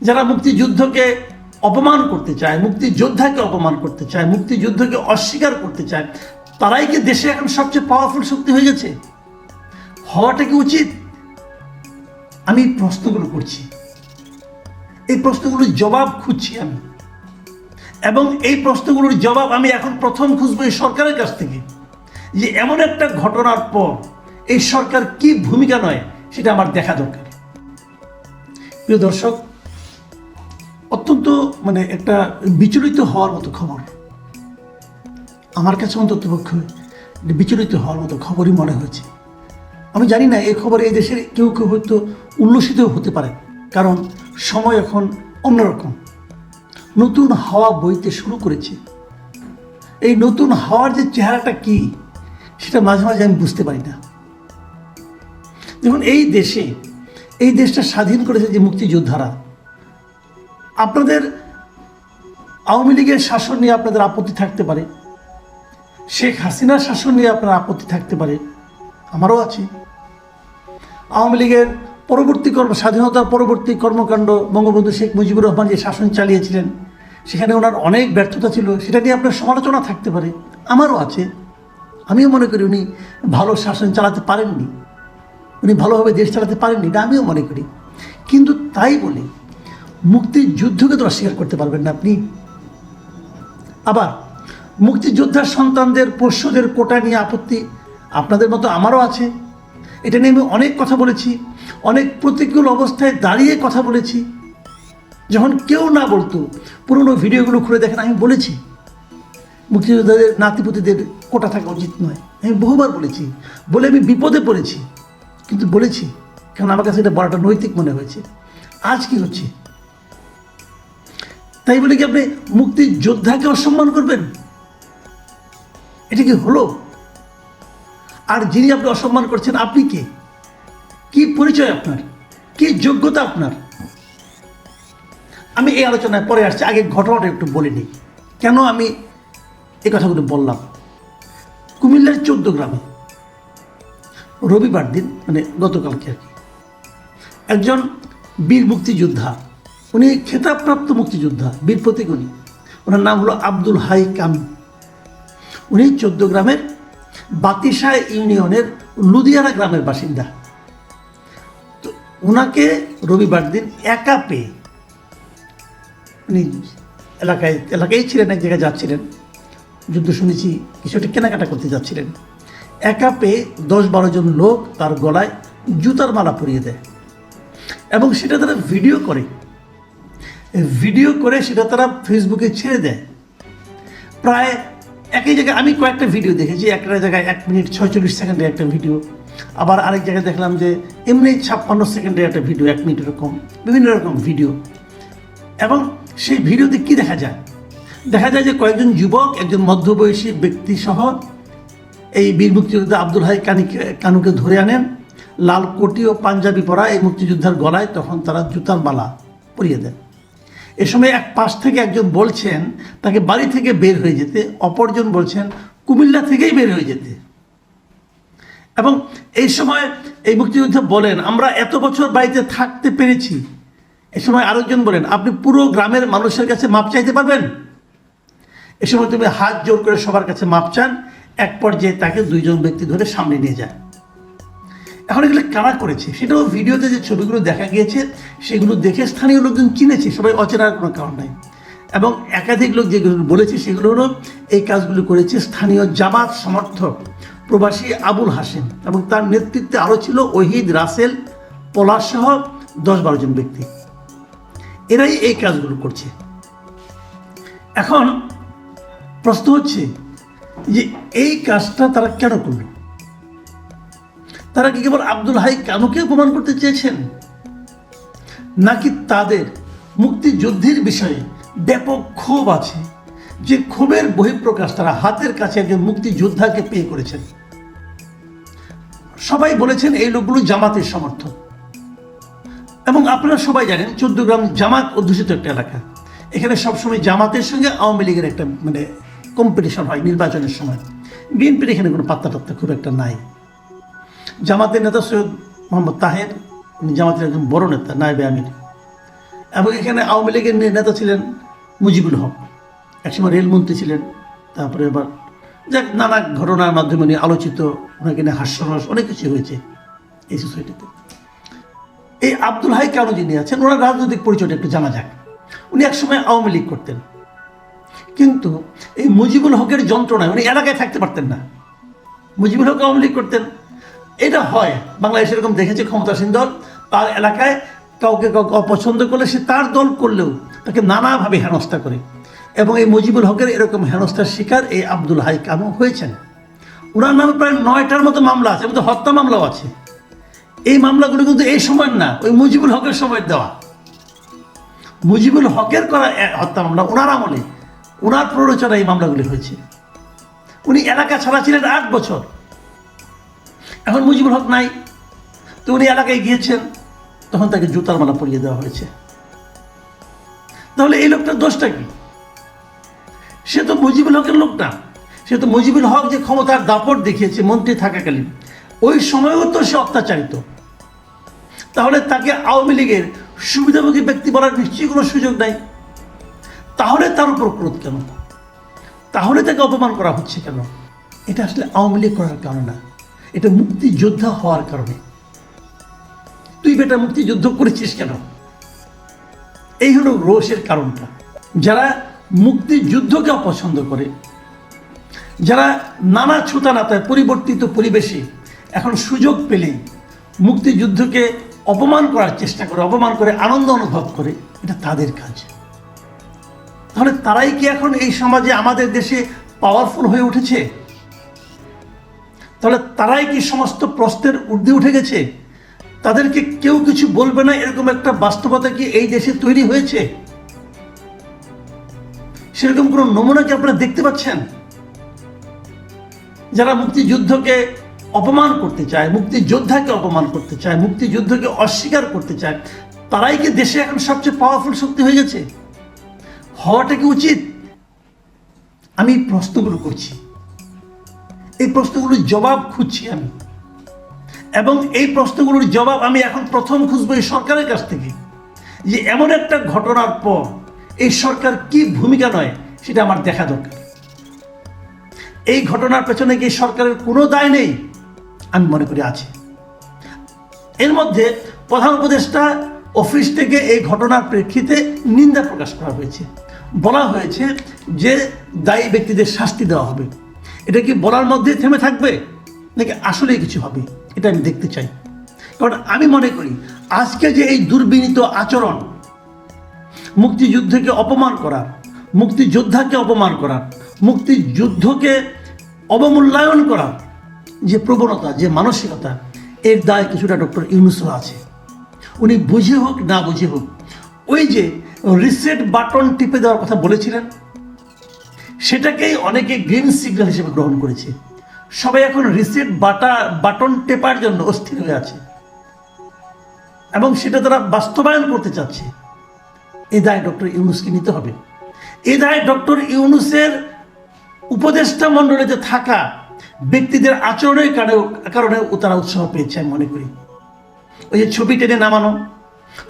যারা মুক্তিযুদ্ধকে অপমান করতে চায়, মুক্তিযোদ্ধাকে অপমান করতে চায়, মুক্তিযুদ্ধকে অস্বীকার করতে চায়, তারাই কি দেশে এখন সবচেয়ে পাওয়ারফুল শক্তি হয়ে গেছে? হওয়াটা কি উচিত? আমি প্রশ্নগুলো করছি। এই প্রশ্নগুলোর জবাব খুঁজছি আমি। এবং এই প্রশ্নগুলোর জবাব আমি এখন প্রথম খুঁজবো এই সরকারের কাছ থেকে, যে এমন একটা ঘটনার পর এই সরকার কি ভূমিকা নয় সেটা আমার দেখা দরকার। প্রিয় দর্শক অত্যন্ত মানে একটা বিচলিত হওয়ার মতো খবর। আমার কাছে অন্তত পক্ষে বিচলিত হওয়ার মতো খবরই মনে হয়েছে। আমি জানি না, এই খবরে এই দেশের কেউ কেউ হয়তো উল্লসিত হতে পারে, কারণ সময় এখন অন্যরকম। নতুন হাওয়া বইতে শুরু করেছে। এই নতুন হাওয়ার যে চেহারাটা কি, সেটা মাঝে মাঝে আমি বুঝতে পারি না। দেখুন, এই দেশে, এই দেশটা স্বাধীন করেছে যে মুক্তিযোদ্ধারা। আপনাদের আওয়ামী লীগের শাসন নিয়ে আপনাদের আপত্তি থাকতে পারে। শেখ হাসিনার শাসন নিয়ে আপনার আপত্তি থাকতে পারে। আমারও আছে। আওয়ামী লীগের পরবর্তী কর্ম, স্বাধীনতার পরবর্তী কর্মকাণ্ড বঙ্গবন্ধু শেখ মুজিবুর রহমান যে শাসন চালিয়েছিলেন, সেখানে ওনার অনেক ব্যর্থতা ছিল। সেটা নিয়ে আপনার সমালোচনা থাকতে পারে। আমারও আছে। আমিও মনে করি উনি ভালো শাসন চালাতে পারেননি। উনি ভালোভাবে দেশ চালাতে পারেননি, এটা আমিও মনে করি। কিন্তু তাই বলে মুক্তিযুদ্ধকে তো অস্বীকার করতে পারবেন না আপনি। আবার মুক্তিযোদ্ধার সন্তানদের, পোষ্যদের কোটা নিয়ে আপত্তি আপনাদের মতো আমারও আছে। এটা নিয়ে আমি অনেক কথা বলেছি, অনেক প্রতিকূল অবস্থায় দাঁড়িয়ে কথা বলেছি। যখন কেউ না বলতো, পুরনো ভিডিওগুলো খুলে দেখেন, আমি বলেছি, মুক্তিযোদ্ধাদের, নাতিপুতিদের কোটা থাকা উচিত নয়। আমি বহুবার বলেছি, বলে আমি বিপদে পড়েছি। কিন্তু বলেছি, কারণ আমার কাছে এটা বলাটা নৈতিক মনে হয়েছে। আজ কি হচ্ছে? তাই বলে কি আপনি মুক্তিযোদ্ধাকে অসম্মান করবেন? এটা কি হলো? আর যিনি আপনি অসম্মান করছেন, আপনি কে? কি পরিচয় আপনার? কি যোগ্যতা আপনার? আমি এই আলোচনায় পরে আসছি, আগে ঘটনাটা একটু বলে নিই। কেন আমি এই কথাগুলো বললাম? কুমিল্লার চোদ্দ গ্রামে রবিবার দিন মানে গতকালকে আর কি, একজন বীর মুক্তিযোদ্ধা উনি খেতাবপ্রাপ্ত মুক্তিযোদ্ধা, বীর প্রতীক উনি ওনার নাম হলো আব্দুল হাই কামি। উনি চোদ্দ গ্রামের বাতিসা ইউনিয়নের লুধিয়ানা গ্রামের বাসিন্দা। তো ওনাকে রবিবার দিন একা পেয়ে উনি এলাকায় এলাকায় ছিলেন, এক জায়গায় যাচ্ছিলেন। যুদ্ধ শুনেছি, কিছু একটা কেনাকাটা করতে যাচ্ছিলেন। একা পেয়ে দশ বারো জন লোক তার গলায় জুতার মালা পরিয়ে দেয়। এবং সেটা তারা ভিডিও করে। ভিডিও করে সেটা তারা ফেসবুকে ছেড়ে দেয়। প্রায় একই জায়গায় আমি কয়েকটা ভিডিও দেখেছি, একটা জায়গায় এক মিনিট ছয়চল্লিশ সেকেন্ডের একটা ভিডিও আবার আরেক জায়গায় দেখলাম যে এমনি ছাপ্পান্ন সেকেন্ডের একটা ভিডিও এক মিনিট এরকম, বিভিন্ন রকম ভিডিও এবং সেই ভিডিওতে কি দেখা যায়? দেখা যায় যে কয়েকজন যুবক, একজন মধ্যবয়সী ব্যক্তি সহ এই বীর মুক্তিযোদ্ধা আব্দুল হাই কানিকে, কানুকে ধরে আনেন। লাল কোটি ও পাঞ্জাবি পরা এই মুক্তিযোদ্ধার গলায় তখন তারা জুতার মালা পরিয়ে দেন। এ সময় এক পাশ থেকে একজন বলছেন, তাকে বাড়ি থেকে বের হয়ে যেতে, অপরজন বলছেন, কুমিল্লা থেকেই বের হয়ে যেতে। এবং এই সময় এই মুক্তিযোদ্ধা বলেন, আমরা এত বছর বাড়িতে থাকতে পেরেছি। এ সময় আরেকজন বলেন, আপনি পুরো গ্রামের মানুষের কাছে মাপ চাইতে পারবেন? এ সময় তুমি হাত জোর করে সবার কাছে মাপ চান, এক পর্যায়ে তাকে দুইজন ব্যক্তি ধরে সামনে নিয়ে যায় এখন এগুলো কারা করেছে? সেটাও ভিডিওতে যে ছবিগুলো দেখা গিয়েছে, সেগুলো দেখে স্থানীয় লোকজন চিনেছে, সবাই অচেনার কোনো কারণ নাই। এবং একাধিক লোক যেগুলো বলেছে সেগুলো হলো, এই কাজগুলো করেছে স্থানীয় জামাত সমর্থক প্রবাসী আবুল হাসেম এবং তার নেতৃত্বে আরও ছিল ওহিদ রাসেল, পলাশ সহ দশ বারো জন ব্যক্তি। এরাই এই কাজগুলো করছে। এখন প্রশ্ন হচ্ছে যে এই কাজটা তারা কেন করল? তারা কি কেবল আব্দুল হাই কানুকে অপমান করতে চেয়েছেন? নাকি তাদের মুক্তিযুদ্ধের বিষয়ে ব্যাপক ক্ষোভ আছে যে ক্ষোভের বহিঃপ্রকাশ তারা হাতের কাছে একজন মুক্তিযোদ্ধাকে পেয়ে করেছেন? সবাই বলেছেন এই লোকগুলো জামাতের সমর্থক। এবং আপনারা সবাই জানেন চোদ্দগ্রাম জামাত অধ্যুষিত একটা এলাকা। এখানে সবসময় জামাতের সঙ্গে আওয়ামী লীগের একটা মানে কম্পিটিশন হয় নির্বাচনের সময়। বিএনপির এখানে কোনো পাত্তা টাত্তা খুব একটা নাই। জামাতের নেতা সৈয়দ মোহাম্মদ তাহের, উনি জামাতের একজন বড় নেতা, নায়েবে আমির। এবং এখানে আওয়ামী লীগের নেতা ছিলেন মুজিবুল হক। একসময় রেলমন্ত্রী ছিলেন, তারপরে এবার যাক, নানা ঘটনার মাধ্যমে উনি আলোচিত, ওনাকে নিয়ে হাস্যরস, অনেক কিছু হয়েছে এই সোসাইটিতে এই আব্দুল হাই কেন যিনি আছেন? ওনার রাজনৈতিক পরিচয়টা একটু জানা যাক। উনি একসময় আওয়ামী লীগ করতেন। কিন্তু এই মুজিবুল হকের যন্ত্রণায় উনি এলাকায় থাকতে পারতেন না। মুজিবুল হক আওয়ামী লীগ করতেন। এটা হয়। বাংলাদেশ এরকম দেখেছে ক্ষমতাসীন দল, তার এলাকায় কাউকে কাউকে অপছন্দ করলে সে তার দল করলেও তাকে নানাভাবে হেনস্থা করে। এবং এই মুজিবুল হকের এরকম হেনস্থার শিকার এই আব্দুল হাই কানু হয়েছেন। ওনার নামে প্রায় নয়টার মতো মামলা আছে এবং হত্যা মামলাও আছে। এই মামলাগুলো কিন্তু এই সময়ের না, ওই মুজিবুল হকের সময়ের দেওয়া। মুজিবুল হকের করা হত্যা মামলা ওনার আমলে ওনার প্ররোচনা এই মামলাগুলি হয়েছে। উনি এলাকা ছাড়া ছিলেন আট বছর। এখন মুজিবুল হক নাই, তো উনি এলাকায় গিয়েছেন, তখন তাকে জুতার মালা পরিয়ে দেওয়া হয়েছে। তাহলে এই লোকটার দোষটা কি? সে তো মুজিবুল হকের লোক না। সে তো মুজিবুল হক যে ক্ষমতার দাপট দেখিয়েছে, মন্ত্রী থাকাকালীন, ওই সময়ও তো সে অত্যাচারিত। তাহলে তাকে আওয়ামী লীগের সুবিধাভোগী ব্যক্তি বলার নিশ্চয়ই কোনো সুযোগ নাই। তাহলে তার উপর ক্রোধ কেন? তাহলে তাকে অপমান করা হচ্ছে কেন? এটা আসলে আওয়ামী লীগ করার কারণে না। এটা মুক্তিযোদ্ধা হওয়ার কারণে। তুই বেটা মুক্তিযুদ্ধ করেছিস কেন? এই হলো রোষের কারণটা। যারা মুক্তিযুদ্ধকে অপছন্দ করে, যারা নানা ছুতানাতায় পরিবর্তিত পরিবেশে এখন সুযোগ পেলেই মুক্তিযুদ্ধকে অপমান করার চেষ্টা করে, অপমান করে আনন্দ অনুভব করে, এটা তাদের কাজ। তাহলে তারাই কি এখন এই সমাজে আমাদের দেশে পাওয়ারফুল হয়ে উঠেছে? তাহলে তারাই কি সমস্ত প্রশ্নের ঊর্ধ্বে উঠে গেছে? তাদেরকে কেউ কিছু বলবে না এরকম একটা বাস্তবতা কি এই দেশে তৈরি হয়েছে? সেরকম কোনো নমুনা কি আপনারা দেখতে পাচ্ছেন? যারা মুক্তিযুদ্ধকে অপমান করতে চায়, মুক্তিযোদ্ধাকে অপমান করতে চায়, মুক্তিযুদ্ধকে অস্বীকার করতে চায়, তারাই কি দেশে এখন সবচেয়ে পাওয়ারফুল শক্তি হয়ে গেছে? হওয়াটা কি উচিত? আমি প্রশ্নগুলো করছি। এই প্রশ্নগুলোর জবাব খুঁজছি আমি। এবং এই প্রশ্নগুলোর জবাব আমি এখন প্রথম খুঁজবো এই সরকারের কাছ থেকে, যে এমন একটা ঘটনার পর এই সরকার কি ভূমিকা নয় সেটা আমার দেখা দরকার। এই ঘটনার পেছনে কি সরকারের কোনো দায় নেই? আমি মনে করি আছে। এর মধ্যে প্রধান উপদেষ্টা অফিস থেকে এই ঘটনার প্রেক্ষিতে নিন্দা প্রকাশ করা হয়েছে। বলা হয়েছে যে দায়ী ব্যক্তিদের শাস্তি দেওয়া হবে। এটা কি বলার মধ্যে থেমে থাকবে? নাকি আসলেই কিছু হবে? এটা আমি দেখতে চাই। কারণ আমি মনে করি, আজকে যে এই দুর্বিনীত আচরণ, মুক্তিযুদ্ধকে অপমান করার মুক্তিযোদ্ধাকে অপমান করার মুক্তিযুদ্ধকে অবমূল্যায়ন করার যে প্রবণতা, যে মানসিকতা, এর দায় কিছুটা ডক্টর ইউনুসরা আছে। উনি বুঝে হোক, না বুঝে হোক, ওই যে রিসেট বাটন টিপে দেওয়ার কথা বলেছিলেন সেটাকেই অনেকে গ্রিন সিগন্যাল হিসেবে গ্রহণ করেছে। সবাই এখন রিসেট বাটা বাটন টেপার জন্য অস্থির হয়ে আছে। এবং সেটা তারা বাস্তবায়ন করতে চাচ্ছে। এ দায় ডক্টর ইউনুসকে নিতে হবে। এ দায় ডক্টর ইউনুসের উপদেষ্টা মণ্ডলীতে থাকা ব্যক্তিদের আচরণের কারণে কারণে তারা উৎসাহ পেয়েছে আমি মনে করি। ওই যে ছবি টেনে নামানো,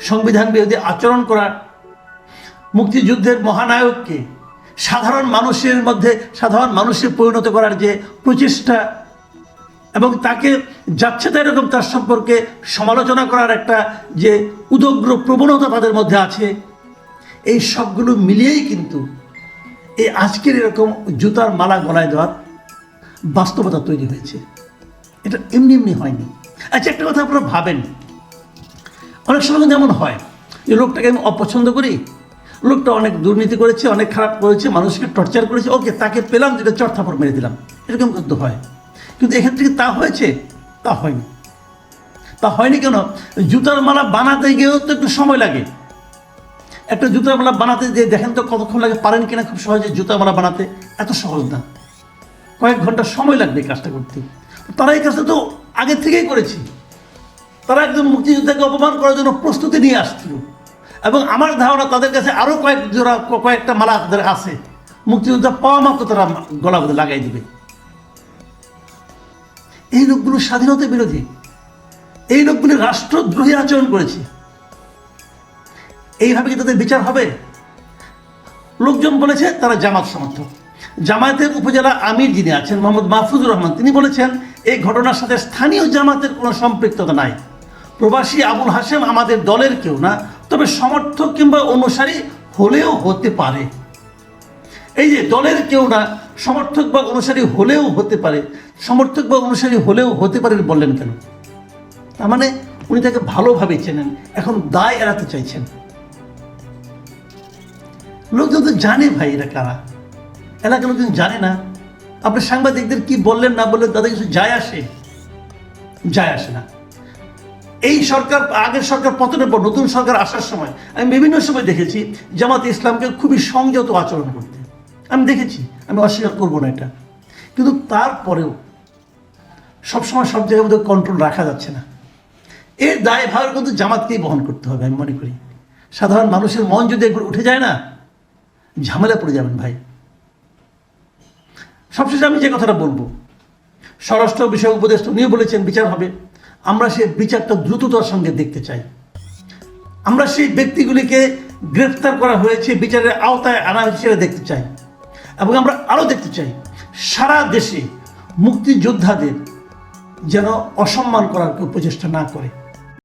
সংবিধান বিরোধী আচরণ করা, মুক্তিযুদ্ধের মহানায়ককে সাধারণ মানুষের মধ্যে সাধারণ মানুষে পরিণত করার যে প্রচেষ্টা এবং তাকে যাচ্ছে তাই এরকম তার সম্পর্কে সমালোচনা করার একটা যে উদগ্র প্রবণতা তাদের মধ্যে আছে, এই সবগুলো মিলিয়েই কিন্তু এই আজকের এরকম জুতার মালা গলায় দেওয়ার বাস্তবতা তৈরি হয়েছে। এটা এমনি এমনি হয়নি। আচ্ছা একটা কথা আপনারা ভাবেন। অনেক সময় এমন হয় যে লোকটাকে আমি অপছন্দ করি লোকটা অনেক দুর্নীতি করেছে, অনেক খারাপ করেছে, মানুষকে টর্চার করেছে। ওকে তাকে পেলাম যেটা চড়থাপড় মেরে দিলাম। এরকম কিন্তু হয়। কিন্তু এক্ষেত্রে কি তা হয়েছে, তা হয়নি। তা হয়নি কেন? জুতার মালা বানাতে গিয়েও তো একটু সময় লাগে। একটা জুতার মালা বানাতে যে দেখেন তো কতক্ষণ লাগে, পারেন কিনা খুব সহজে জুতার মালা বানাতে? এত সহজ না। কয়েক ঘণ্টা সময় লাগবে এই কাজটা করতে। তারা এই কাজটা তো আগে থেকেই করেছে। তারা একজন মুক্তিযোদ্ধাকে অপমান করার জন্য প্রস্তুতি নিয়ে আসছিল। এবং আমার ধারণা তাদের কাছে আরও কয়েক জোড়া, কয়েকটা মালা তাদের আছে। মুক্তিযোদ্ধা পাওয়া মাত্র তারা গলা লাগাই দিবে। এই লোকগুলো স্বাধীনতা বিরোধী। এই লোকগুলি রাষ্ট্রদ্রোহী আচরণ করেছে। এইভাবে কি তাদের বিচার হবে? লোকজন বলেছে তারা জামাত সমর্থক। জামায়াতের উপজেলা আমির যিনি আছেন, মোহাম্মদ মাহফুজুর রহমান, তিনি বলেছেন, এই ঘটনার সাথে স্থানীয় জামাতের কোনো সম্পৃক্ততা নাই। প্রবাসী আবুল হাসেম আমাদের দলের কেউ না তবে সমর্থক কিংবা অনুসারী হলেও হতে পারে। এই যে দলের কেউ না, সমর্থক বা অনুসারী হলেও হতে পারে। সমর্থক বা অনুসারী হলেও হতে পারে বললেন কেন? তার মানে উনি তাকে ভালোভাবে চেনেন, এখন দায় এড়াতে চাইছেন। লোকজন তো জানে ভাই এরা কারা। এলাকার লোকজন জানে না। আপনি সাংবাদিকদের কি বললেন না বললেন তাদের কিছু যায় আসে? যায় আসে না। এই সরকার, আগের সরকার পতনের পর, নতুন সরকার আসার সময়, আমি বিভিন্ন সময় দেখেছি জামাত ইসলামকে খুবই সংযত আচরণ করতে। আমি দেখেছি, আমি অস্বীকার করব না এটা। কিন্তু তারপরেও সবসময় সব জায়গায় মধ্যে কন্ট্রোল রাখা যাচ্ছে না। এর দায় কিন্তু জামাতকেই বহন করতে হবে, আমি মনে করি। সাধারণ মানুষের মন যদি একবার উঠে যায় না, ঝামেলা পড়ে যাবেন ভাই। সবশেষে আমি যে কথাটা বলব, স্বরাষ্ট্র বিষয়ক উপদেষ্টা উনিও বলেছেন, বিচার হবে। আমরা সেই বিচারটা দ্রুততার সঙ্গে দেখতে চাই। আমরা সেই ব্যক্তিগুলিকে গ্রেফতার করা হয়েছে, বিচারের আওতায় আনা হয়েছে দেখতে চাই। এবং আমরা আরও দেখতে চাই, সারা দেশে মুক্তিযোদ্ধাদের যেন অসম্মান করার কেউ প্রচেষ্টা না করে।